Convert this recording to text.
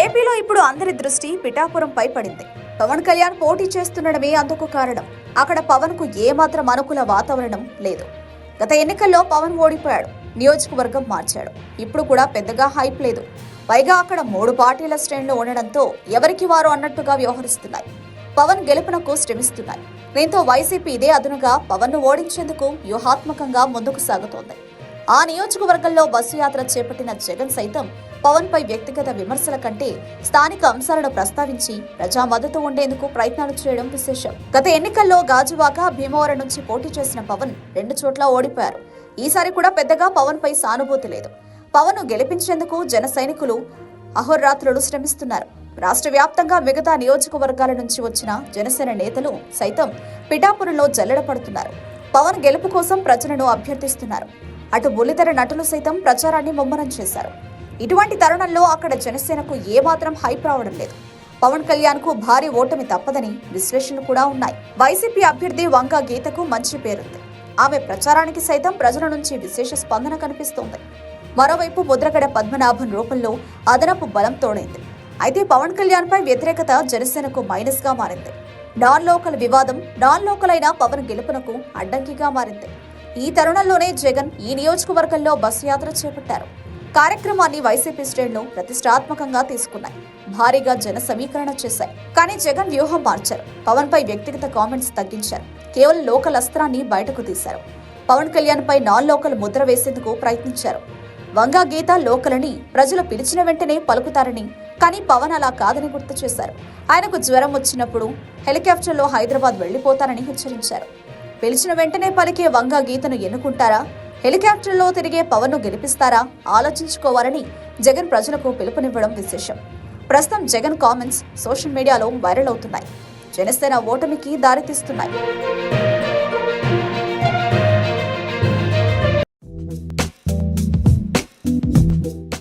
ఏపీలో ఇప్పుడు అందరి దృష్టి పిఠాపురంపై పడింది. పవన్ కళ్యాణ్ పోటీ చేస్తుండడమే అందుకు కారణం. అక్కడ పవన్కు ఏమాత్రం అనుకూల వాతావరణం లేదు. గత ఎన్నికల్లో పవన్ ఓడిపోయాడు నియోజకవర్గం మార్చాడు. ఇప్పుడు కూడా పెద్దగా హైప్ లేదు. పైగా అక్కడ మూడు పార్టీల శ్రేణులు ఉండడంతో ఎవరికి వారు అన్నట్టుగా వ్యవహరిస్తున్నాయి. పవన్ గెలుపునకు శ్రమిస్తున్నాయి. దీంతో వైసీపీ ఇదే అదునుగా పవన్ను ఓడించేందుకు వ్యూహాత్మకంగా ముందుకు సాగుతోంది. ఆ నియోజకవర్గంలో బస్సు యాత్ర చేపట్టిన జగన్ సైతం పవన్ పై వ్యక్తిగత విమర్శల కంటే స్థానిక అంశాలను ప్రస్తావించి ప్రజా మద్దతు ఉండేందుకు ప్రయత్నాలు చేయడం విశేషం. గత ఎన్నికల్లో గాజువాక భీమవరం నుంచి పోటీ చేసిన పవన్ రెండు చోట్ల ఓడిపోయారు. ఈసారి కూడా పెద్దగా పవన్ పై సానుభూతి లేదు. పవన్ గెలిపించేందుకు జన సైనికులు అహోరాత్రులు శ్రమిస్తున్నారు. రాష్ట్ర వ్యాప్తంగా మిగతా నియోజకవర్గాల నుంచి వచ్చిన జనసేన నేతలు సైతం పిఠాపురంలో జల్లెడ పడుతున్నారు. పవన్ గెలుపు కోసం ప్రజలను అభ్యర్థిస్తున్నారు. అటు బుల్లితెర నటులు సైతం ప్రచారాన్ని ముమ్మరం చేశారు. ఇటువంటి తరుణంలో అక్కడ జనసేనకు ఏమాత్రం హైప్ రావడం లేదు. పవన్ కళ్యాణ్కు భారీ ఓటమి తప్పదని విశ్లేషణలు కూడా ఉన్నాయి. వైసీపీ అభ్యర్థి వంక గీతకు మంచి పేరుంది. ఆమె ప్రచారానికి సైతం ప్రజల నుంచి విశేష స్పందన కనిపిస్తోంది. మరోవైపు ముద్రగడ పద్మనాభం రూపంలో అదనపు బలం తోడైంది. అయితే పవన్ కళ్యాణ్ పై వ్యతిరేకత జనసేనకు మైనస్గా మారింది. నాన్ లోకల్ వివాదం నాన్ లోకల్ అయిన పవన్ గెలుపునకు అడ్డంకిగా మారింది. ఈ తరుణంలోనే జగన్ ఈ నియోజకవర్గంలో బస్సు యాత్ర చేపట్టారు. కార్యక్రమాన్ని వైసీపీ శ్రేణులు ప్రతిష్టాత్మకంగా తీసుకున్నాయి. భారీగా జన సమీకరణ చేశాయి. కానీ జగన్ వ్యూహం మార్చారు. పవన్ పై వ్యక్తిగత కామెంట్స్ తగ్గించారు. కేవలం లోకల్ అస్త్రాన్ని బయటకు తీశారు. పవన్ కళ్యాణ్ పై నాన్ లోకల్ ముద్ర వేసేందుకు ప్రయత్నించారు. వంగా గీత లోకలని ప్రజలు పిలిచిన వెంటనే పలుకుతారని కానీ పవన్ అలా కాదని గుర్తు చేశారు. ఆయనకు జ్వరం వచ్చినప్పుడు హెలికాప్టర్లో హైదరాబాద్ వెళ్ళిపోతారని హెచ్చరించారు. పిలిచిన వెంటనే పలికే వంగా గీతను ఎన్నుకుంటారా? హెలికాప్టర్లో తిరిగే పవన్ను గెలిపిస్తారా? ఆలోచించుకోవాలని జగన్ ప్రజలకు పిలుపునివ్వడం విశేషం. ప్రస్తుతం జగన్ కామెంట్స్ సోషల్ మీడియాలో వైరల్ అవుతున్నాయి. జనసేన ఓటమికి దారితీస్తున్నాయి.